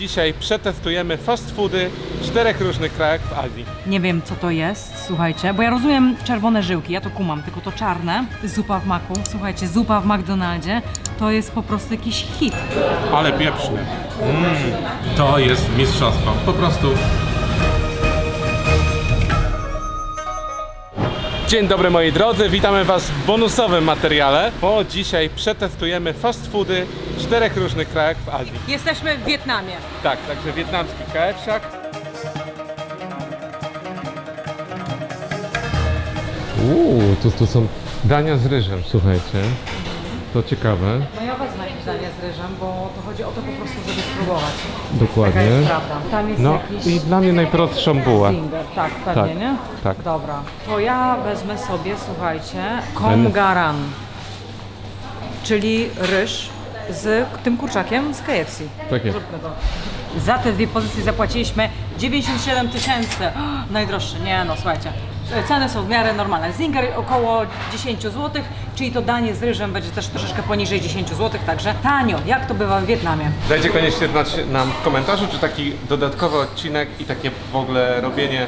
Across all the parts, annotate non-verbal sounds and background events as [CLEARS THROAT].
Dzisiaj przetestujemy fast foody w czterech różnych krajach w Azji. Nie wiem, co to jest, słuchajcie, bo ja rozumiem czerwone żyłki, ja to kumam, tylko to czarne, zupa w maku. Słuchajcie, zupa w McDonaldzie to jest po prostu jakiś hit. Ale pieprzny. Mm, to jest mistrzostwo. Po prostu. Dzień dobry moi drodzy, witamy Was w bonusowym materiale, bo dzisiaj przetestujemy fast foody w czterech różnych krajach w Azji. Jesteśmy w Wietnamie. Tak, także wietnamski KF-siak. Uuu, tu, tu są dania z ryżem, słuchajcie. To ciekawe. No ja wezmę jakieś danie z ryżem, bo to chodzi o to po prostu, żeby spróbować. Taka Dokładnie. jest prawda. Tam jest No jakiś... i dla mnie najprostszą bułę. Zinger, tak, pewnie, Tak, nie? tak. Dobra. To ja wezmę sobie, słuchajcie, komgaran, czyli ryż z tym kurczakiem z KFC. Tak jest. Zróbmy to. Za te dwie pozycje zapłaciliśmy 97 tysięcy. [GASPS] Najdroższe, nie no, słuchajcie. Ceny są w miarę normalne. Zinger około 10 zł, czyli to danie z ryżem będzie też troszeczkę poniżej 10 zł, także tanio, jak to bywa w Wietnamie. Dajcie koniecznie znać nam w komentarzu, czy taki dodatkowy odcinek i takie w ogóle robienie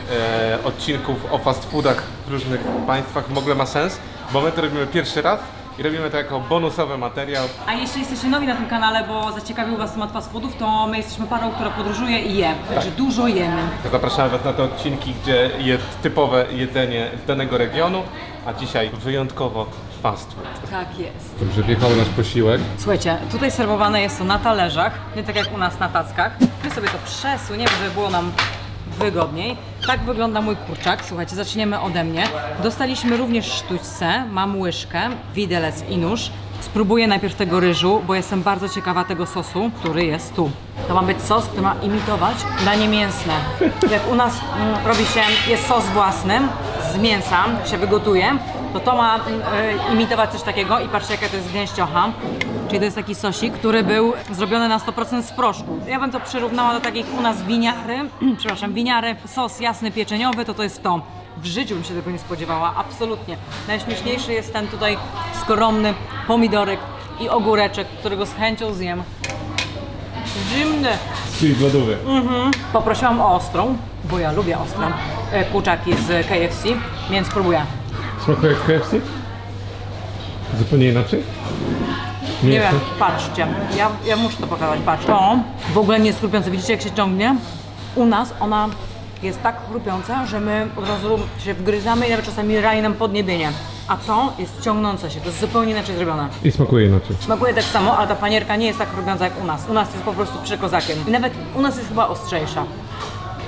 e, odcinków o fast foodach w różnych państwach w ogóle ma sens, bo my to robimy pierwszy raz i robimy to jako bonusowy materiał. A jeśli jesteście nowi na tym kanale, bo zaciekawił Was temat fast foodów, to my jesteśmy parą, która podróżuje i je, także dużo jemy. To Zapraszamy Was na te odcinki, gdzie jest typowe jedzenie z danego regionu, a dzisiaj wyjątkowo fast food. Tak jest. Dobrze, wjechał nasz posiłek. Słuchajcie, tutaj serwowane jest to na talerzach, nie tak jak u nas na tackach. My sobie to przesuniemy, żeby było nam wygodniej. Tak wygląda mój kurczak. Słuchajcie, zaczniemy ode mnie. Dostaliśmy również sztućce, mam łyżkę, widelec i nóż. Spróbuję najpierw tego ryżu, bo jestem bardzo ciekawa tego sosu, który jest tu. To ma być sos, który ma imitować danie mięsne. Jak u nas mm, robi się, jest sos własny z mięsa, się wygotuje, to to ma e, imitować coś takiego i patrzcie jaka to jest gęściocha. Czyli to jest taki sosik, który był zrobiony na 100% z proszku. Ja bym to przyrównała do takich u nas winiary, [CLEARS THROAT] przepraszam, winiary, sos jasny pieczeniowy, to to jest to. W życiu bym się tego nie spodziewała, absolutnie. Najśmieszniejszy jest ten tutaj skoromny pomidorek i ogóreczek, którego z chęcią zjem. Zimny. Czyli głodowy. Poprosiłam o ostrą, bo ja lubię ostre e, kurczaki z KFC, więc spróbuję. Smakuje jak KFC? Zupełnie inaczej? Nie wiem, patrzcie, ja, ja muszę to pokazać, patrzcie. To w ogóle nie jest chrupiące, widzicie jak się ciągnie? U nas ona jest tak chrupiąca, że my od razu się wgryzamy i nawet czasami raj nam podniebienie. A to jest ciągnące się, to jest zupełnie inaczej zrobione. I smakuje inaczej. Smakuje tak samo, ale ta panierka nie jest tak chrupiąca jak u nas. U nas jest po prostu przekozakiem. I nawet u nas jest chyba ostrzejsza.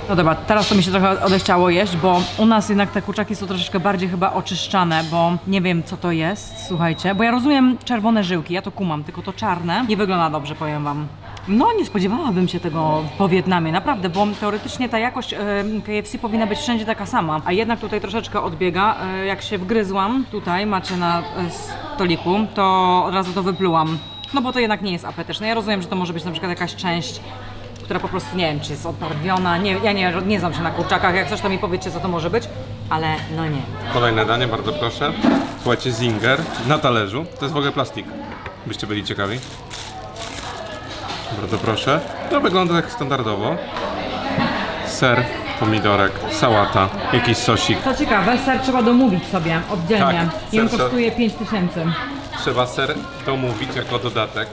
No dobra, teraz to mi się trochę odechciało jeść, bo u nas jednak te kurczaki są troszeczkę bardziej chyba oczyszczane, bo nie wiem co to jest, słuchajcie, bo ja rozumiem czerwone żyłki, ja to kumam, tylko to czarne nie wygląda dobrze, powiem wam. No nie spodziewałabym się tego po Wietnamie, naprawdę, bo teoretycznie ta jakość e, KFC powinna być wszędzie taka sama, a jednak tutaj troszeczkę odbiega. E, jak się wgryzłam, tutaj macie na e, stoliku, to od razu to wyplułam. No bo to jednak nie jest apetyczne. Ja rozumiem, że to może być na przykład jakaś część która po prostu nie wiem, czy jest odbarwiona. Nie, ja nie, nie znam się na kurczakach, jak coś to mi powiecie, co to może być, ale no nie. Kolejne danie, bardzo proszę. Słuchajcie, zinger na talerzu. To jest w ogóle plastik. Byście byli ciekawi. Bardzo proszę. To wygląda tak standardowo. Ser, pomidorek, sałata, jakiś sosik. Co ciekawe, ser trzeba domówić sobie oddzielnie. Tak, I on ser- kosztuje 5000. Trzeba ser domówić jako dodatek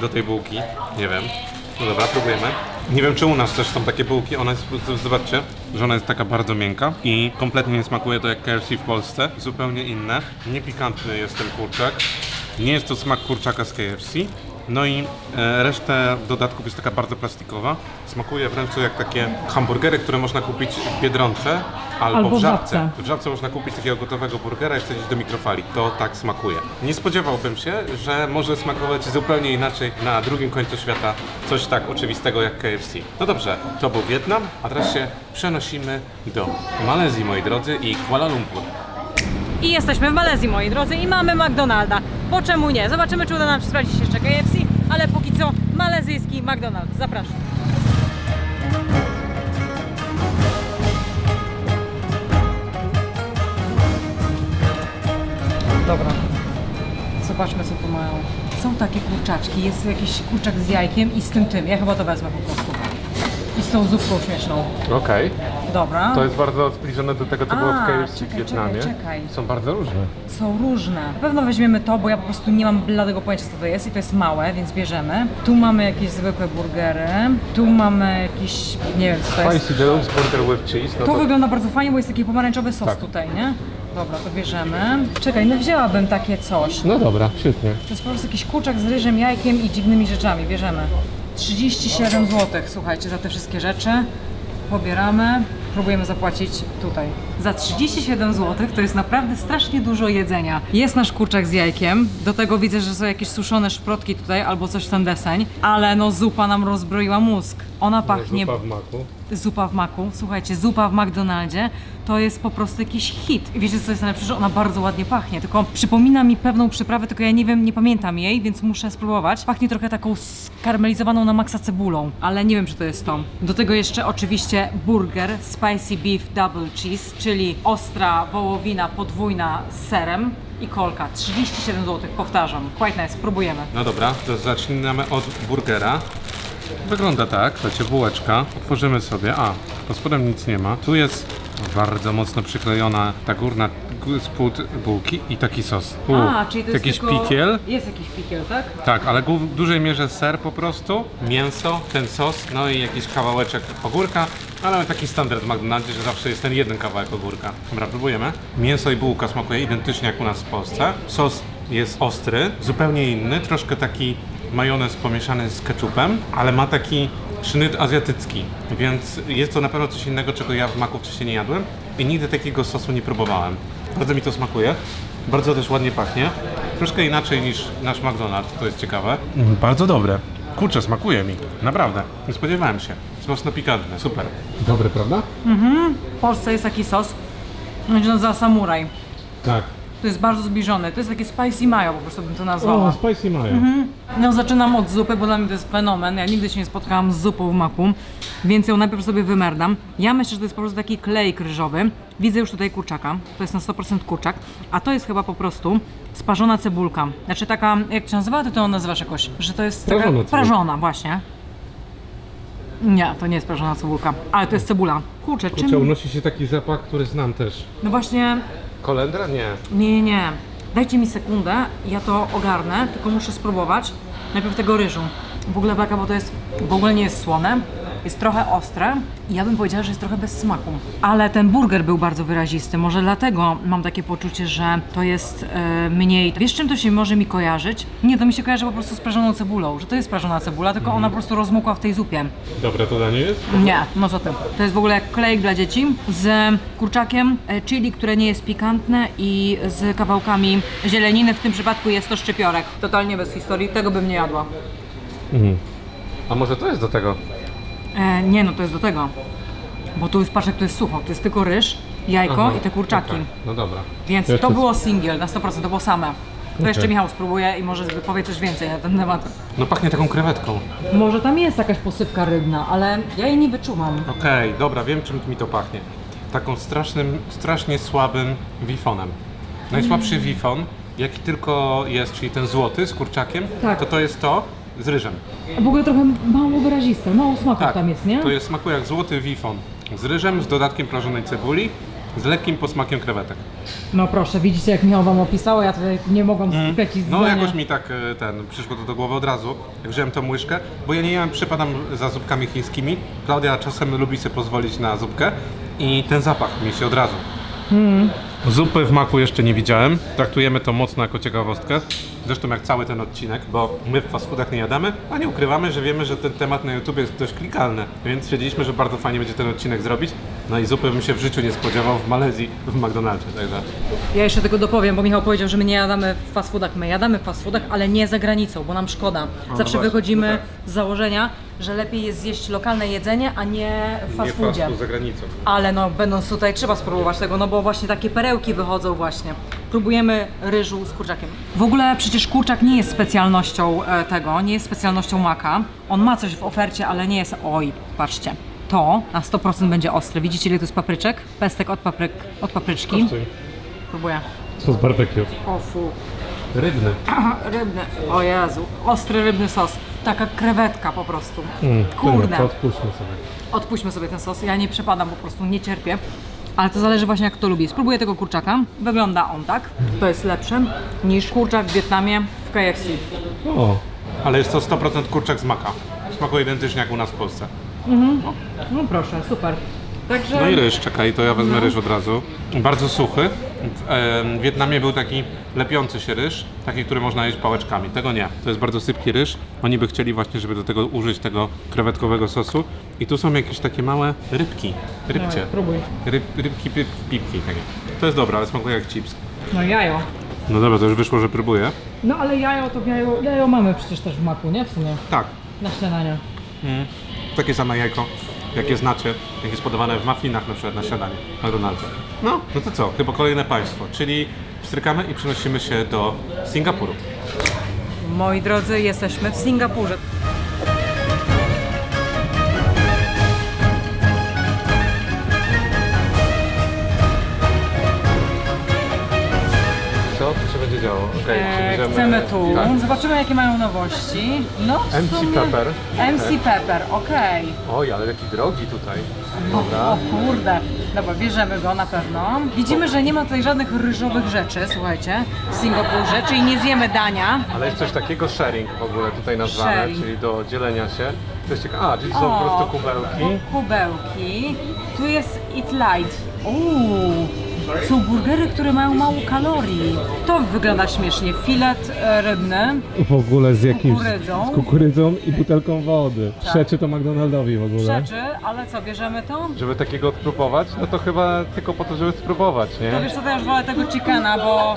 do tej bułki. Nie wiem. No dobra, próbujemy. Nie wiem, czy u nas też są takie bułki. Ona jest, zobaczcie, że ona jest taka bardzo miękka i kompletnie nie smakuje to jak KFC w Polsce. Zupełnie inne. Niepikantny jest ten kurczak. Nie jest to smak kurczaka z KFC. No i e, reszta dodatków jest taka bardzo plastikowa. Smakuje wręcz jak takie hamburgery, które można kupić w Biedronce albo, Albo w w Żabce. Żabce. W Żabce można kupić takiego gotowego burgera i wsadzić do mikrofali. To tak smakuje. Nie spodziewałbym się, że może smakować zupełnie inaczej na drugim końcu świata coś tak oczywistego jak KFC. No dobrze, to był Wietnam, a teraz się przenosimy do Malezji, moi drodzy, i Kuala Lumpur. I jesteśmy w Malezji, moi drodzy, i mamy McDonalda. Po czemu nie? Zobaczymy, czy uda nam się sprawdzić jeszcze KFC, ale póki co malezyjski McDonald's. Zapraszam. Dobra. Zobaczmy, co tu mają. Są takie kurczaczki, jest jakiś kurczak z jajkiem i z tym tym. Ja chyba to wezmę po prostu. Z tą zupką śmieszną. Okej. Dobra. To jest bardzo zbliżone do tego, co było w A, KFC w czekaj, Wietnamie. czekaj, czekaj. Są bardzo różne. Są różne. Na pewno weźmiemy to, bo ja po prostu nie mam bladego pojęcia co to jest i to jest małe, więc bierzemy. Tu mamy jakieś zwykłe burgery. Tu mamy jakiś, nie wiem co to jest. Spicy Deluxe Burger with Cheese. No To to wygląda bardzo fajnie, bo jest taki pomarańczowy sos Tak. tutaj, nie? Dobra, to bierzemy. Czekaj, no wzięłabym takie coś. No dobra, świetnie. To jest po prostu jakiś kurczak z ryżem, jajkiem i dziwnymi rzeczami. Bierzemy. 37 zł, słuchajcie, za te wszystkie rzeczy. Pobieramy. Próbujemy zapłacić tutaj. Za 37 zł to jest naprawdę strasznie dużo jedzenia. Jest nasz kurczak z jajkiem. Do tego widzę, że są jakieś suszone szprotki tutaj albo coś w ten deseń. Ale no zupa nam rozbroiła mózg. Ona pachnie Zupa w maku. zupa w maku. Słuchajcie, zupa w McDonaldzie to jest po prostu jakiś hit. I wiecie co jest najlepsze, że ona bardzo ładnie pachnie, tylko przypomina mi pewną przyprawę, tylko ja nie wiem, nie pamiętam jej, więc muszę spróbować. Pachnie trochę taką skarmelizowaną na maksa cebulą, ale nie wiem, czy to jest to. Do tego jeszcze oczywiście burger Spicy Beef Double Cheese, czyli ostra wołowina podwójna z serem i kolka. 37 zł, powtarzam. Quite nice, próbujemy. No dobra, to zaczynamy od burgera. Wygląda tak, to bułeczka. Otworzymy sobie. A, pod spodem nic nie ma. Tu jest bardzo mocno przyklejona ta górna g- spód bułki i taki sos. U, A, czyli to jest jakiś tylko... pikiel. Jest jakiś pikiel, tak? Tak, ale głów- w dużej mierze ser po prostu, mięso, ten sos, no i jakiś kawałeczek ogórka, ale taki standard w McDonaldzie, że zawsze jest ten jeden kawałek ogórka. Dobra, próbujemy. Mięso i bułka smakuje identycznie jak u nas w Polsce. Sos jest ostry, zupełnie inny, troszkę taki majonez pomieszany z ketchupem, ale ma taki sznyt azjatycki, więc jest to na pewno coś innego, czego ja w maku wcześniej nie jadłem i nigdy takiego sosu nie próbowałem. Bardzo mi to smakuje. Bardzo też ładnie pachnie. Troszkę inaczej niż nasz McDonald's, to jest ciekawe. Bardzo dobre. Kurczę, smakuje mi. Naprawdę. Nie spodziewałem się. Jest mocno pikantne. Super. Dobre, prawda? W Polsce jest taki sos, on się nazywa samuraj. Tak. To jest bardzo zbliżony. To jest takie spicy mayo, po prostu bym to nazwała. spicy mayo. No zaczynam od zupy, bo dla mnie to jest fenomen. Ja nigdy się nie spotkałam z zupą w maku, więc ją najpierw sobie wymerdam. Ja myślę, że to jest po prostu taki klejk ryżowy. Widzę już tutaj kurczaka. To jest na 100% kurczak. A to jest chyba po prostu sparzona cebulka. Znaczy taka, jak to się nazywa, ty to nazywasz jakoś, że to jest taka Prażona cebulka. prażona, właśnie. Nie, to nie jest prażona cebulka, ale to jest cebula. Kurczę, Kurczę, czym... unosi się taki zapach, który znam też. No właśnie, Kolendra? Nie. nie, nie, nie. Dajcie mi sekundę, ja to ogarnę, tylko muszę spróbować najpierw tego ryżu. W ogóle beka, bo to jest, w ogóle nie jest słone, jest trochę ostre i ja bym powiedziała, że jest trochę bez smaku. Ale ten burger był bardzo wyrazisty, może dlatego mam takie poczucie, że to jest e, mniej... Wiesz czym to się może mi kojarzyć? Nie, to mi się kojarzy po prostu z prażoną cebulą, że to jest prażona cebula, tylko ona po prostu rozmokła w tej zupie. Dobre to danie jest? Nie, no co ty. To jest w ogóle jak klejek dla dzieci z kurczakiem, e, chili, które nie jest pikantne i z kawałkami zieleniny. W tym przypadku jest to szczypiorek. Totalnie bez historii, tego bym nie jadła. Mhm. A może to jest do tego? E, nie, no to jest do tego. Bo tu jest, patrz jak to jest sucho, to jest tylko ryż, jajko Aha, i te kurczaki. okej. No dobra. Więc Jeszcze to z- było single na 100%, to było same. To jeszcze Michał spróbuje i może powie coś więcej na ten temat. No pachnie taką krewetką. Może tam jest jakaś posypka rybna, ale ja jej nie wyczuwam. Okej, dobra, wiem czym mi to pachnie. Taką strasznym, strasznie słabym wifonem. Najsłabszy Mm. wifon, jaki tylko jest, czyli ten złoty z kurczakiem, Tak. to to jest to z ryżem. W ogóle trochę mało wyraziste, mało smaku Tak, tam jest, nie? to jest smakuje jak złoty wifon. Z ryżem, z dodatkiem prażonej cebuli, z lekkim posmakiem krewetek. No proszę, widzicie jak Michał wam opisało, ja tutaj nie mogłam skreślić No zdania. jakoś mi tak e, ten, przyszło to do głowy od razu, jak wziąłem tą łyżkę, bo ja nie jem, przypadam za zupkami chińskimi. Klaudia czasem lubi sobie pozwolić na zupkę i ten zapach mi się od razu. Zupy w maku jeszcze nie widziałem. Traktujemy to mocno jako ciekawostkę. Zresztą jak cały ten odcinek, bo my w fast foodach nie jadamy, a nie ukrywamy, że wiemy, że ten temat na YouTube jest dość klikalny. Więc stwierdziliśmy, że bardzo fajnie będzie ten odcinek zrobić. No i zupy bym się w życiu nie spodziewał w Malezji, w McDonaldzie. Także Ja jeszcze tego dopowiem, bo Michał powiedział, że my nie jadamy w fast foodach. My jadamy w fast foodach, ale nie za granicą, bo nam szkoda. Zawsze właśnie, wychodzimy no tak. z założenia, że lepiej jest zjeść lokalne jedzenie, a nie w fast nie foodzie. fast food za granicą. Ale no, będąc tutaj, trzeba spróbować tego, no bo właśnie takie perełki wychodzą właśnie. Próbujemy ryżu z kurczakiem. W ogóle przecież kurczak nie jest specjalnością e, tego, nie jest specjalnością maka. On ma coś w ofercie, ale nie jest, oj, patrzcie. To na 100% będzie ostre. Widzicie ile to jest papryczek? Pestek od, papryk, od papryczki. Kosztuj. Próbuję. Sos barbecue. O fu. Rybny. [CLEARS THROAT] Rybny. O Jezu. Ostry rybny sos. taka krewetka po prostu. Mm, Kurde. odpuśćmy sobie. Odpuśćmy sobie ten sos. Ja nie przepadam po prostu, nie cierpię. Ale to zależy właśnie jak kto lubi. Spróbuję tego kurczaka. Wygląda on tak. To jest lepsze niż kurczak w Wietnamie w KFC. O. Ale jest to 100% kurczak z maka. Smakuje identycznie jak u nas w Polsce. No proszę, super. Także No i ryż, czekaj, to ja wezmę ryż od razu. Bardzo suchy. W em, Wietnamie był taki lepiący się ryż, taki, który można jeść pałeczkami. Tego nie. To jest bardzo sypki ryż. Oni by chcieli właśnie, żeby do tego użyć tego krewetkowego sosu. I tu są jakieś takie małe rybki. Rybcie. Dawaj, próbuj. Ryb, rybki, pip, pipki takie. To jest dobre, ale smakuje jak chips. No jajo. No dobra, to już wyszło, że próbuję. No ale jajo to jajo, jajo mamy przecież też w maku, nie? W sumie. Tak. Na śniadanie. Mm. Takie same jajko, jakie znacie, jak jest podawane w muffinach na przykład na śniadanie w McDonaldzie. No, no to co? Chyba kolejne państwo, czyli strykamy i przenosimy się do Singapuru. Moi drodzy, jesteśmy w Singapurze. E, chcemy tu. Tak. Zobaczymy jakie mają nowości. No w MC sumie... Pepper. MC Pepper, okej. Oj, ale jaki drogi tutaj. O, Dobra. o kurde. Dobra, bierzemy go na pewno. Widzimy, że nie ma tutaj żadnych ryżowych rzeczy, słuchajcie, w Singapurze, czyli nie zjemy dania. Ale jest coś takiego sharing w ogóle tutaj nazwane, Sharing. czyli do dzielenia się. To jest ciekawe. A, czyli są po prostu kubełki. Kubełki. Tu jest Eat Light. Uuu. Są burgery, które mają mało kalorii. To wygląda śmiesznie. Filet e, rybny. W ogóle z jakimś... Kukurydzą. Z kukurydzą i butelką wody. Tak. Przeczy to McDonaldowi w ogóle. Rzeczy, ale co, bierzemy to? Żeby takiego spróbować, no to chyba tylko po to, żeby spróbować, nie? To wiesz co, to ja już wolę tego chickena, bo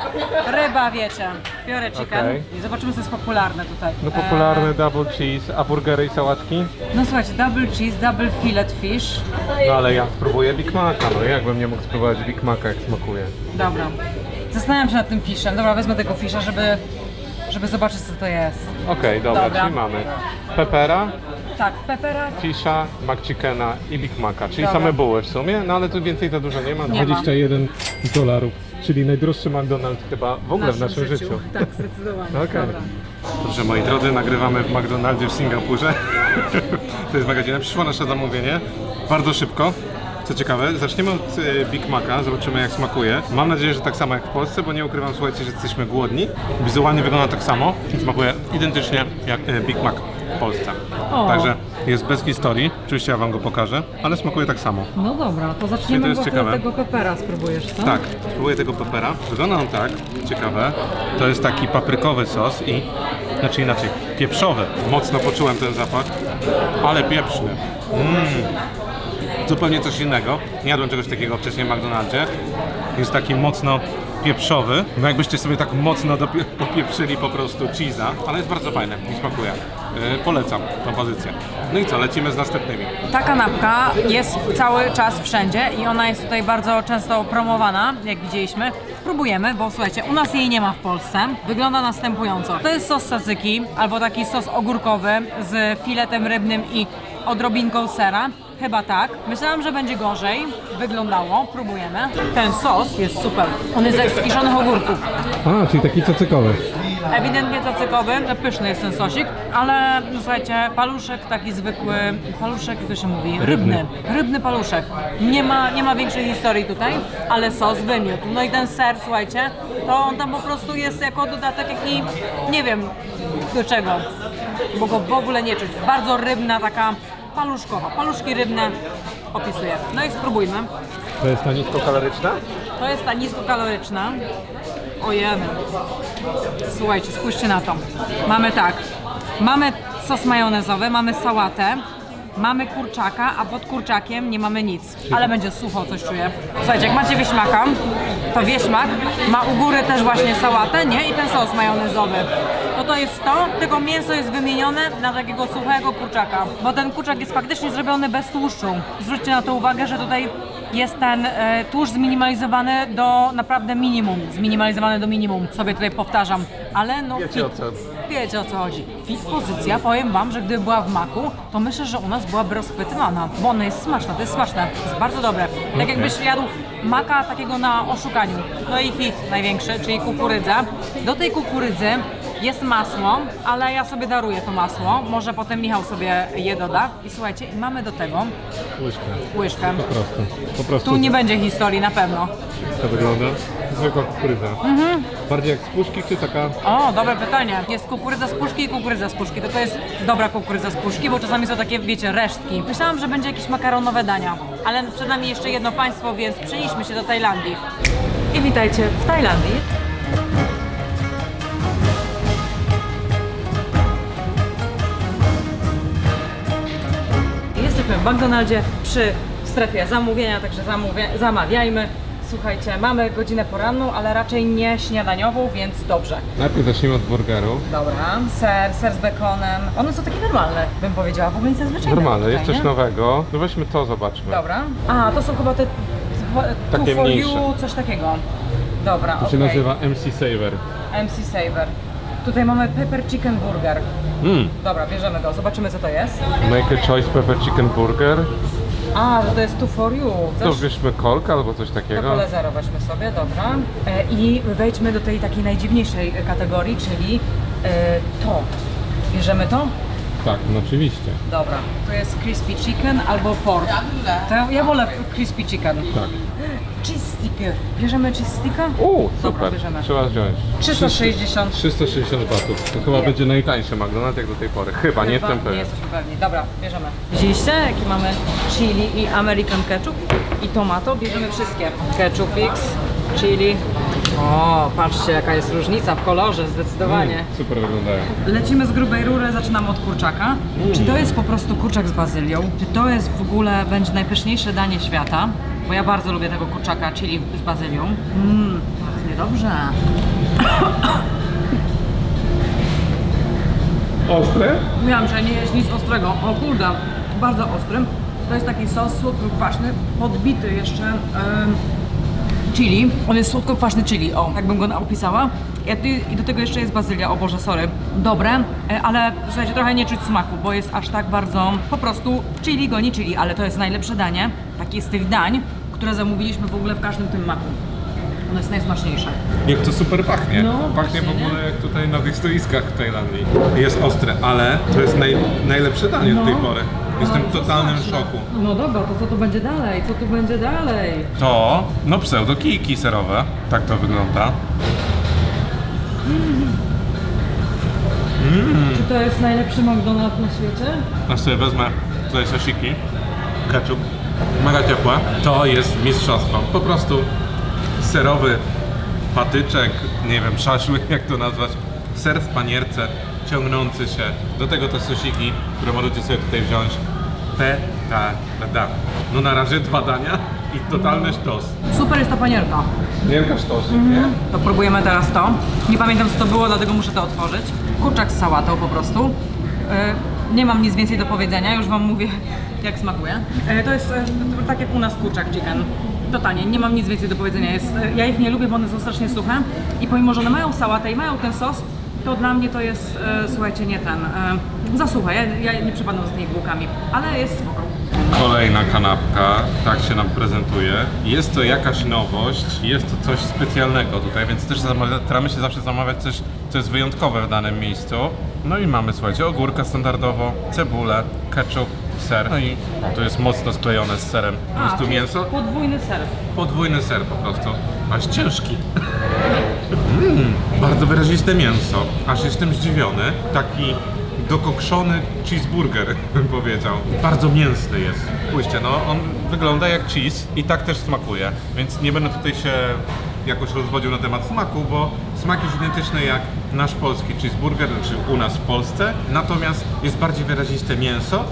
ryba, wiecie. Biorę chicken Okej. i zobaczymy, co jest popularne tutaj. No popularny E, double cheese, a burgery i sałatki? no słuchajcie, double cheese, double fillet fish. No ale ja spróbuję Big Maca, no jakbym nie mógł spróbować Big Maca jak smakuje. Dobra. Zastanawiam się nad tym fishem. Dobra, wezmę tego fisza, żeby, żeby zobaczyć, co to jest. Okej, dobra, Dobra. czyli mamy pepera, Tak, pepera. fisha, McChickena i Big Maca, czyli Dobra. same buły w sumie, no ale tu więcej za dużo nie ma. Nie ma. 21 dolarów, czyli najdroższy McDonald's chyba W ogóle w naszym życiu. Tak, zdecydowanie. [LAUGHS] Okej. Dobra. Dobrze, moi drodzy, nagrywamy w McDonaldzie w Singapurze. [LAUGHS] to jest magazyna. Przyszło nasze zamówienie bardzo szybko. Co ciekawe, zaczniemy od e, Big Maca, zobaczymy jak smakuje. Mam nadzieję, że tak samo jak w Polsce, bo nie ukrywam, słuchajcie, że jesteśmy głodni. Wizualnie wygląda tak samo i smakuje identycznie jak e, Big Mac w Polsce. O. Także jest bez historii, oczywiście ja Wam go pokażę, ale smakuje tak samo. No dobra, to Czyli zaczniemy to jest od ciekawe. tego pepera, spróbujesz, co? Tak, spróbuję tego pepera. Wygląda on tak, ciekawe. To jest taki paprykowy sos i, znaczy inaczej, pieprzowy. Mocno poczułem ten zapach, ale pieprzny. Mm. Zupełnie coś innego. Nie jadłem czegoś takiego wcześniej w McDonaldzie. Jest taki mocno pieprzowy. No jakbyście sobie tak mocno dopie- [LAUGHS] popieprzyli po prostu cheese'a, ale jest bardzo fajny i smakuje. Yy, polecam tą pozycję. No i co, lecimy z następnymi. Ta kanapka jest cały czas wszędzie i ona jest tutaj bardzo często promowana, jak widzieliśmy. Próbujemy, bo słuchajcie, u nas jej nie ma w Polsce. Wygląda następująco. To jest sos tzatziki, albo taki sos ogórkowy z filetem rybnym i odrobinką sera. Chyba tak. Myślałam, że będzie gorzej. Wyglądało. Próbujemy. Ten sos jest super. On jest z kiszonych ogórków. A, czyli taki cacykowy. Ewidentnie cacykowy, pyszny jest ten sosik, ale no, słuchajcie, paluszek taki zwykły, paluszek, jak to się mówi? Rybny. Rybny paluszek. Nie ma, nie ma większej historii tutaj, ale sos wymiótł. No i ten ser, słuchajcie, to on tam po prostu jest jako dodatek jaki, nie wiem do czego, bo go w ogóle nie czuć. Bardzo rybna, taka paluszkowa. Paluszki rybne opisuję. No i spróbujmy. To jest ta niskokaloryczna? To jest ta niskokaloryczna. Ojemy. Słuchajcie, spójrzcie na to. Mamy tak. Mamy sos majonezowy, mamy sałatę, mamy kurczaka, a pod kurczakiem nie mamy nic. Ale będzie sucho, coś czuję. Słuchajcie, jak macie wieśmaka, to wieśmak ma u góry też właśnie sałatę, nie? I ten sos majonezowy. No to jest to, tylko mięso jest wymienione na takiego suchego kurczaka. Bo ten kurczak jest faktycznie zrobiony bez tłuszczu. Zwróćcie na to uwagę, że tutaj jest ten e, tłuszcz zminimalizowany do naprawdę minimum. Zminimalizowany do minimum, sobie tutaj powtarzam. Ale no. Wiecie, o co- Wiecie o co chodzi. Fit pozycja, powiem wam, że gdyby była w maku, to myślę, że u nas byłaby rozchwytywana. Bo ona jest smaczna, to jest smaczne, to jest bardzo dobre. Tak jakbyś jadł maka takiego na oszukaniu. No i hit największy, czyli kukurydza. Do tej kukurydzy Jest masło, ale ja sobie daruję to masło. Może potem Michał sobie je doda. I słuchajcie, mamy do tego Łyżkę. łyżkę. Po prostu. Po prostu Tu nie będzie historii na pewno. to wygląda. Zwykła kukurydza. Bardziej jak z puszki, czy taka... O, dobre pytanie. Jest kukurydza z puszki i kukurydza z puszki. To to jest dobra kukurydza z puszki, bo czasami są takie, wiecie, resztki. Myślałam, że będzie jakieś makaronowe dania, ale przed nami jeszcze jedno państwo, więc przenieśmy się do Tajlandii. I witajcie w Tajlandii. Jesteśmy w McDonaldzie przy strefie zamówienia, także zamawiajmy. Słuchajcie, mamy godzinę poranną, ale raczej nie śniadaniową, więc dobrze. Najpierw zacznijmy od burgeru. Dobra, ser, ser z bekonem. One są takie normalne, bym powiedziała, w ogóle nic nadzwyczajnego. Normalne, jest coś nie? nowego. No weźmy to, zobaczmy. Dobra. A, to są chyba te Takie two for mniejsze. you, coś takiego. Dobra, To się okej. nazywa MC Saver. MC Saver. Tutaj mamy pepper chicken burger. Mm. Dobra, bierzemy go, zobaczymy co to jest. Make a choice pepper chicken burger. A, to jest two for you. To Coś- bierzmy kolkę albo coś To takiego. kole zero weźmy sobie, dobra. E, I wejdźmy do tej takiej najdziwniejszej kategorii, czyli e, to. Bierzemy to? Tak, no oczywiście. Dobra. To jest crispy chicken albo pork. To ja wolę crispy chicken. Tak. Cheese sticky. Bierzemy cheese sticka? U, Dobra, super. bierzemy. Trzeba wziąć. 360. 360 batów. To chyba Nie. będzie najtańszy McDonald's jak do tej pory. Chyba, nie jestem Nie pewien. jesteśmy pewni. Dobra, bierzemy. Widzieliście, jaki mamy chili i American ketchup i tomato? Bierzemy wszystkie. Ketchup X, chili. O, patrzcie jaka jest różnica w kolorze, zdecydowanie. Mm, super wyglądają. Lecimy z grubej rury, zaczynamy od kurczaka. Czy to jest po prostu kurczak z bazylią? Czy to jest w ogóle, będzie najpyszniejsze danie świata? Bo ja bardzo lubię tego kurczaka, chili z bazylią. Mmm, pachnie dobrze. [COUGHS] Ostre? Mówiłam, że nie jest nic ostrego. O kurde, bardzo ostrym. To jest taki sos słodko-kwaśny, podbity jeszcze em, chili. On jest słodko-kwaśny chili, o, tak bym go opisała. I- do tego jeszcze jest bazylia, o Boże, sorry. Dobre, e, ale słuchajcie, trochę nie czuć smaku, bo jest aż tak bardzo, po prostu chili goni chili, ale to jest najlepsze danie, takie z tych dań, które zamówiliśmy w ogóle w każdym tym maku. Ono jest najsmaczniejsze. Jak to super pachnie. No, pachnie w ogóle jak tutaj na tych stoiskach w Tajlandii. Jest ostre, ale to jest naj, najlepsze danie do tej pory. Jestem w totalnym szoku. No dobra, to co tu będzie dalej? Co tu będzie dalej? To, no pseudo kijki serowe. Tak to wygląda. Czy to jest najlepszy McDonald's na świecie? Ja sobie wezmę tutaj sosiki, ketchup, mega ciepłe. To jest mistrzostwo. Po prostu serowy patyczek, nie wiem, szaszłyk, [LAUGHS] jak to nazwać, ser w panierce, ciągnący się. Do tego te sosiki, które możecie sobie tutaj wziąć. Petarda. No na razie dwa dania i totalny sztos. Super jest ta panierka. Wielka sztosik, nie? To próbujemy teraz to. Nie pamiętam co to było, dlatego muszę to otworzyć. Kurczak z sałatą po prostu. Yy, nie mam nic więcej do powiedzenia, już wam mówię [LAUGHS] jak smakuje. Yy, to jest yy, tak jak u nas kurczak chicken. Totalnie, nie mam nic więcej do powiedzenia. Jest, ja ich nie lubię, bo one są strasznie suche. I pomimo, że one mają sałatę i mają ten sos, to dla mnie to jest, yy, słuchajcie, nie ten, za suche. Ja, ja nie przepadam za tymi bułkami, ale jest spoko. Kolejna kanapka, tak się nam prezentuje. Jest to jakaś nowość, jest to coś specjalnego tutaj, więc też zamawia- staramy się zawsze zamawiać coś, co jest wyjątkowe w danym miejscu. No i mamy, słuchajcie, ogórka standardowo, cebulę, ketchup, ser. No i to jest mocno sklejone z serem. Po prostu mięso, Podwójny ser. podwójny ser po prostu. Aż ciężki. [LAUGHS] Mm, bardzo wyraziste mięso. Aż jestem zdziwiony. Taki dokokszony cheeseburger, bym powiedział. Bardzo mięsny jest. Spójrzcie, no on wygląda jak cheese i tak też smakuje. Więc nie będę tutaj się jakoś rozwodził na temat smaku, bo smak jest identyczny jak nasz polski cheeseburger, czy u nas w Polsce. Natomiast jest bardziej wyraziste mięso.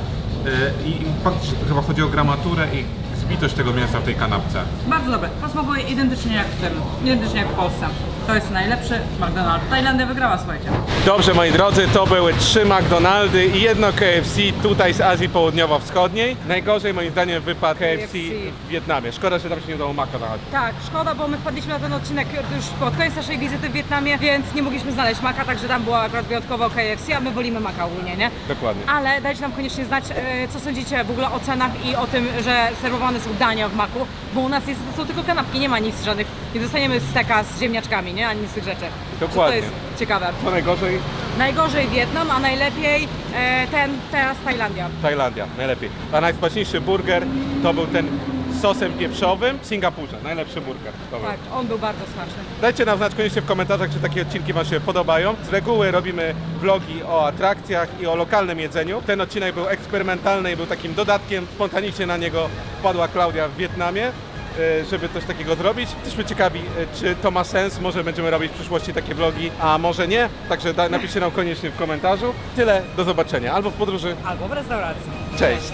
yy, I faktycznie chyba chodzi o gramaturę i zbitość tego mięsa w tej kanapce. Bardzo dobre. To smakuje identycznie jak w tym, identycznie jak w Polsce. To jest najlepszy McDonald's. Tajlandia wygrała, słuchajcie. Dobrze moi drodzy, to były trzy McDonaldy i jedno KFC tutaj z Azji Południowo-Wschodniej. Najgorzej moim zdaniem wypadł KFC, KFC. w Wietnamie. Szkoda, że tam się nie udało maka. Tak, szkoda, bo my wpadliśmy na ten odcinek już pod koniec naszej wizyty w Wietnamie, więc nie mogliśmy znaleźć maka, także tam było akurat wyjątkowo KFC, a my wolimy maka ogólnie, nie? Dokładnie. Ale dajcie nam koniecznie znać, e, co sądzicie w ogóle o cenach i o tym, że serwowane są dania w maku, bo u nas jest, to są tylko kanapki, nie ma nic żadnych, nie dostaniemy steka z ziemniaczkami, nie? Ani z tych rzeczy. Dokładnie. To jest ciekawe. Co najgorzej? Najgorzej Wietnam, a najlepiej e, ten, teraz Tajlandia. Tajlandia, najlepiej. A najsmaczniejszy burger to był ten sosem pieprzowym w Singapurze. Najlepszy burger. Był. Tak, on był bardzo smaczny. Dajcie nam znać koniecznie w komentarzach, czy takie odcinki Wam się podobają. Z reguły robimy vlogi o atrakcjach i o lokalnym jedzeniu. Ten odcinek był eksperymentalny i był takim dodatkiem. Spontanicznie na niego wpadła Klaudia w Wietnamie, e, żeby coś takiego zrobić. Jesteśmy ciekawi, e, czy to ma sens. Może będziemy robić w przyszłości takie vlogi, a może nie. Także napiszcie nam koniecznie w komentarzu. Tyle, do zobaczenia. Albo w podróży. Albo w restauracji. Cześć!